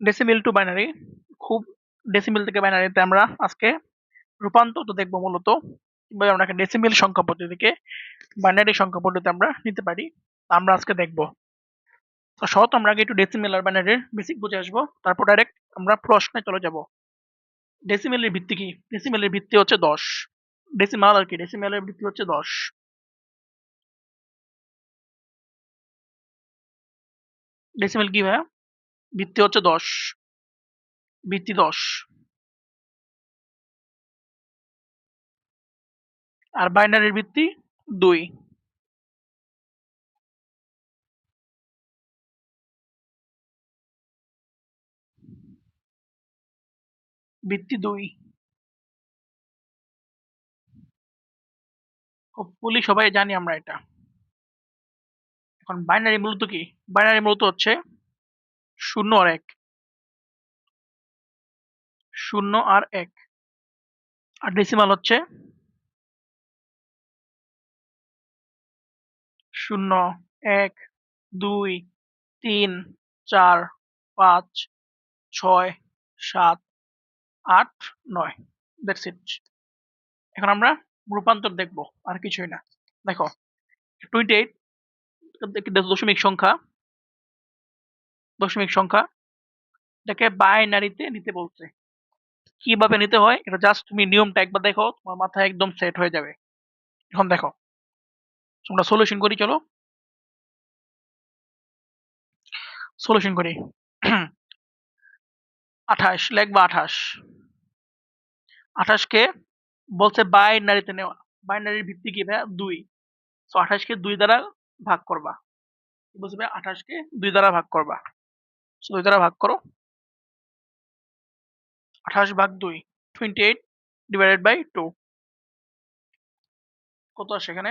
Decimal to binary খুব decimal থেকে বাইনারিতে আমরা আজকে রূপান্তর তো দেখব মূলত, কীভাবে আমরা ডেসিমেল সংখ্যা থেকে বাইনারি সংখ্যা পদ্ধতি আমরা নিতে পারি আমরা আজকে দেখব। তো সহজ, আমরা আগে একটু ডেসিমেল আর বাইনারির বেসিক বুঝে আসব, তারপর ডাইরেক্ট আমরা প্রশ্নে চলে যাব। ডেসিমেলের ভিত্তি কি? ডেসিমেলের ভিত্তি হচ্ছে দশ। ডেসিমাল আর কি? ডেসিমেলের ভিত্তি হচ্ছে দশ। ডেসিমেল কি ভাইয়া? ভিত্তি হচ্ছে দশ। ভিত্তি দশ। আর বাইনারির ভিত্তি দুই। ভিত্তি দুই। হোপফুলি সবাই জানি আমরা এটা। এখন বাইনারি মূলত কি? বাইনারি মূলত হচ্ছে শূন্য আর এক। শূন্য আর এক। আর ডেসিমাল হচ্ছে? শূন্য, এক, দুই, তিন, চার, পাঁচ, ছয়, সাত, আট, নয়। ইট এখন আমরা রূপান্তর দেখব, আর কিছুই না। দেখো টোয়েন্টি এইট দশমিক সংখ্যা। দশমিক সংখ্যা এটাকে বাইনারিতে নিতে বলছে। কীভাবে নিতে হয়? এটা জাস্ট তুমি নিয়মটা একবার দেখো, তোমার মাথায় একদম সেট হয়ে যাবে। এখন দেখো আমরা সলিউশন করি, চলো। সলিউশন করি। আঠাশ, লেখবা আঠাশ। আঠাশকে বলছে বাইনারিতে নেওয়া। বাইনারির ভিত্তি কি ভাইয়া? দুই। আঠাশকে দুই দ্বারা ভাগ করবা। বলছে ভাই আঠাশকে দুই দ্বারা ভাগ করবা। দুই দ্বারা ভাগ করো। আঠাশ ভাগ দুই twenty eight divided by two কত আসে এখানে?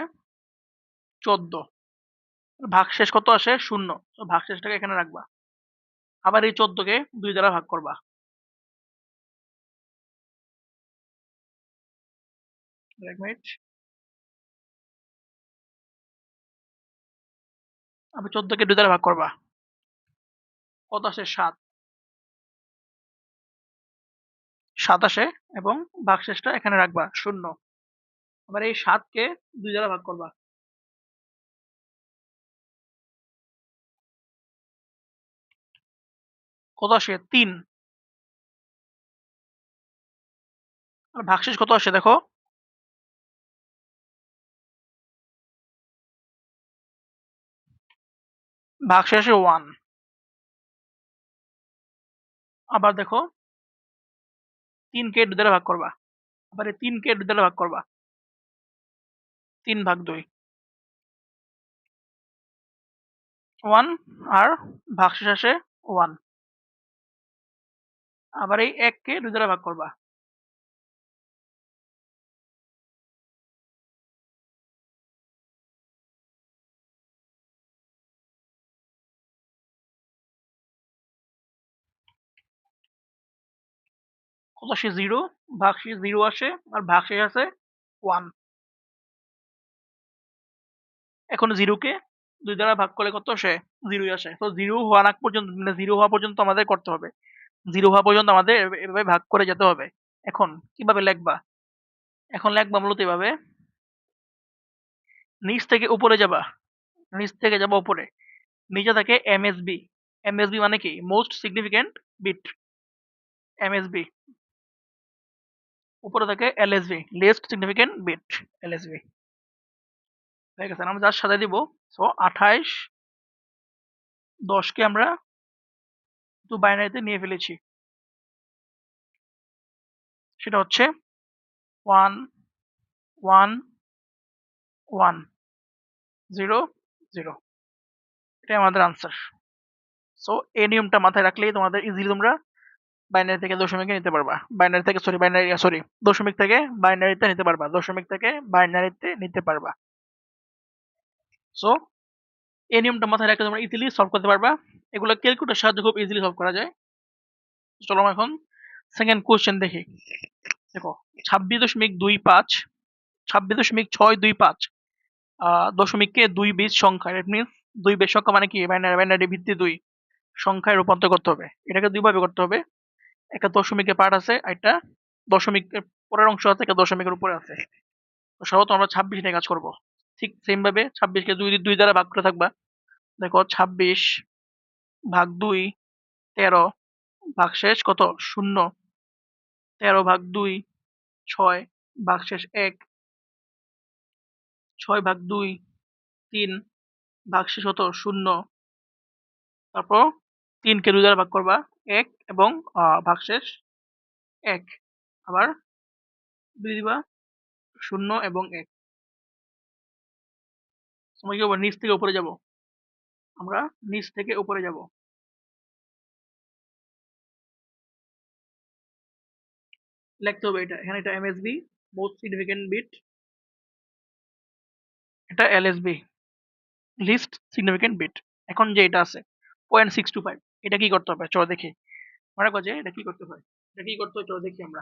চোদ্দ। ভাগশেষ কত আসে? শূন্য। তো ভাগশেষটাকে এখানে রাখবা। আবার এই চোদ্দকে দুই দ্বারা ভাগ করবা। এক মিনিট। আমি চোদ্দকে দুই দ্বারা ভাগ করবা। কত সাত। সাত আসে এবং ভাগশেষটা এখানে রাখবা, শূন্য। আবার এই সাতকে দুই দ্বারা ভাগ করবা। কত আসে তিন। আর ভাগশেষ কত আসে দেখো? ভাগশেষে ওয়ান। আবার দেখো, তিন কে দ্বারা ভাগ করবা। আবার এই তিন কে দ্বারা ভাগ করবা। তিন ভাগ দুই। ওয়ান আর ভাগশেষ আসে ওয়ান। আবার এই এককে দুই দ্বারা ভাগ করবা। আসে জিরো ভাগশেষ জিরো আসে আর ভাগশেষ আছে ওয়ান এখন জিরোকে দুই দ্বারা ভাগ করলে কত আসে? জিরোই আসে। তো জিরো হওয়ার আগ পর্যন্ত মানে জিরো হওয়া পর্যন্ত আমাদের করতে হবে। জিরো হওয়া পর্যন্ত আমাদের এভাবে- ভাগ করে যেতে হবে। এখন কীভাবে লেখবা? এখন লেখবা মূলত এভাবে। নিচ থেকে উপরে যাবা। নিচ থেকে যাবা উপরে। নিচে থাকে এমএসবি এমএসবি মানে কি? মোস্ট সিগনিফিকেন্ট বিট এমএসবি উপরে থাকে LSB least significant bit LSB ঠিক আছে আমরা যার সাথে দিব সো আঠাইশ, দশকে আমরা দু বাইনারিতে নিয়ে ফেলেছি। সেটা হচ্ছে one one one zero zero এটাই আমাদের আনসার সো এই নিয়মটা মাথায় রাখলেই তোমাদের ইজিলি তোমরা বাইনারি থেকে দশমিকে নিতে পারবা। বাইনারি থেকে সরি বাইনারি সরি দশমিক থেকে বাইনারিতে নিতে পারবা। দশমিক থেকে বাইনারিতে নিতে পারবা। সো এই নিয়মটা মাথায় রাখলে তোমরা ইজিলি সলভ করতে পারবা। এগুলো ক্যালকুলেটার সাহায্যে খুব ইজিলি সলভ করা যায়। চলো আমরা এখন সেকেন্ড কোশ্চেন দেখি। দেখো, ছাব্বিশ দশমিক দুই পাঁচ, ছাব্বিশ দশমিক ছয় দুই পাঁচ দশমিককে দুই বীজ সংখ্যা। দ্যাট মিনস দুই বেশ সংখ্যা মানে কি? বাইনারি বাইনারি ভিত্তি দুই সংখ্যায় রূপান্তর করতে হবে। এটাকে দুইভাবে করতে হবে। একটা দশমিকের পার্ট আছে একটা দশমিকের পরের অংশ আছে, একটা দশমিকের উপরে আছে। তো সর্বত আমরা ছাব্বিশ নিয়ে কাজ করব। ঠিক সেম ভাবে ছাব্বিশকে দুই দুই দ্বারা ভাগ করে থাকবা। দেখো ছাব্বিশ ভাগ দুই, তেরো ভাগ শেষ কত? শূন্য। তেরো ভাগ দুই, ছয় ভাগ শেষ এক। ছয় ভাগ দুই, তিন ভাগ শেষ হতো শূন্য। তারপর তিনকে দুই দ্বারা ভাগ করবা, এক এবং ভাগশেষ এক। আবার দুই দিবা শূন্য এবং এক। সময় কি হব? নিচ থেকে উপরে যাব। আমরা নিচ থেকে উপরে যাব। লিখতে হবে এটা। এখানে এটা এমএসবি মোস্ট সিগনিফিকেন্ট বিট এটা এলএসবি লিস্ট সিগনিফিকেন্ট বিট এখন যে এটা আছে পয়েন্ট সিক্স টু ফাইভ এটা কি করতে হবে? চলো দেখি। মনে করছে এটা কি করতে হয়? এটা কি করতে হয়? চলো দেখি আমরা।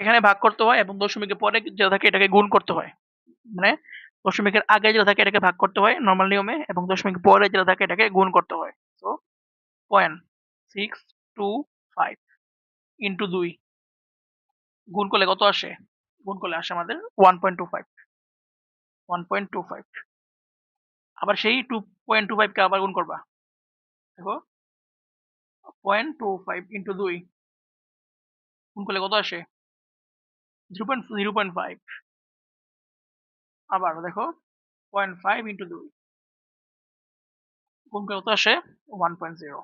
এখানে ভাগ করতে হয় এবং দশমিকের পরে যেটা থাকে এটাকে গুণ করতে হয়। মানে দশমিকের আগে যেটা থাকে এটাকে ভাগ করতে হয় নর্মাল নিয়মে এবং দশমিক পরে যেটা থাকে এটাকে গুণ করতে হয়। তো point six two five into দুই। গুণ করলে কত আসে? গুণ করলে আসে আমাদের one point two five one point two five আবার সেই টু পয়েন্ট টু ফাইভকে আবার গুণ করবা। দেখো পয়েন্ট টু ফাইভ ইন্টু দুই, গুণ করলে কত আসে? Zero point zero point five আবার দেখো পয়েন্ট ফাইভ ইন্টু দুই, গুণ করলে কত আসে? ওয়ান পয়েন্ট জিরো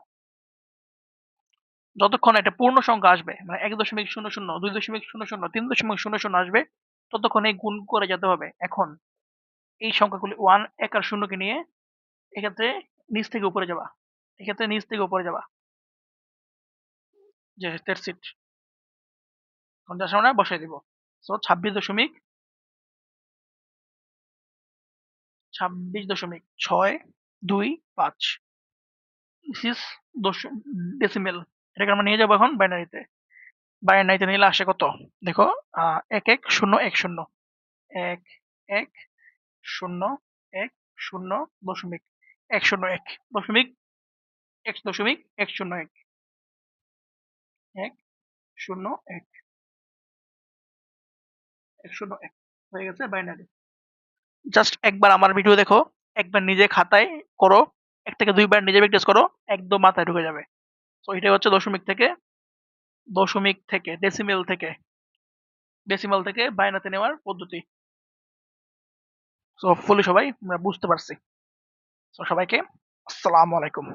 যতক্ষণ একটা পূর্ণ সংখ্যা আসবে মানে এক দশমিক শূন্য শূন্য, দুই দশমিক শূন্য শূন্য, তিন দশমিক শূন্য শূন্য আসবে, ততক্ষণ এই গুণ করে যেতে হবে। এখন এই সংখ্যাগুলি ওয়ান এক আর শূন্যকে নিয়ে এক্ষেত্রে নিচ থেকে উপরে যাবা। এক্ষেত্রে নিচ থেকে উপরে যাবা যে দ্যাটস ইট যার সামনে বসাই দিব সো ছাব্বিশ দশমিক ছাব্বিশ দশমিক ছয় দুই পাঁচ ডেসিমেল এটাকে আমরা নিয়ে যাব এখন বাইনারিতে বাইনারিতে নিলে আসে কত দেখো এক এক শূন্য এক শূন্য এক এক শূন্য এক শূন্য দশমিক এক শূন্য এক দশমিক এক দশমিক এক শূন্য এক। এক শূন্য এক। শূন্য হয়ে গেছে বাইনারি জাস্ট একবার আমার ভিডিও দেখো, একবার নিজে খাতায় করো, এক থেকে দুইবার নিজে প্র্যাকটিস করো, একদম মাথায় ঢুকে যাবে। তো এটাই হচ্ছে দশমিক থেকে দশমিক থেকে ডেসিমেল থেকে ডেসিমাল থেকে বাইনাতে নেওয়ার পদ্ধতি। সো ফুলি সবাই, আমরা বুঝতে পারছি। তো সবাইকে আসসালামু আলাইকুম।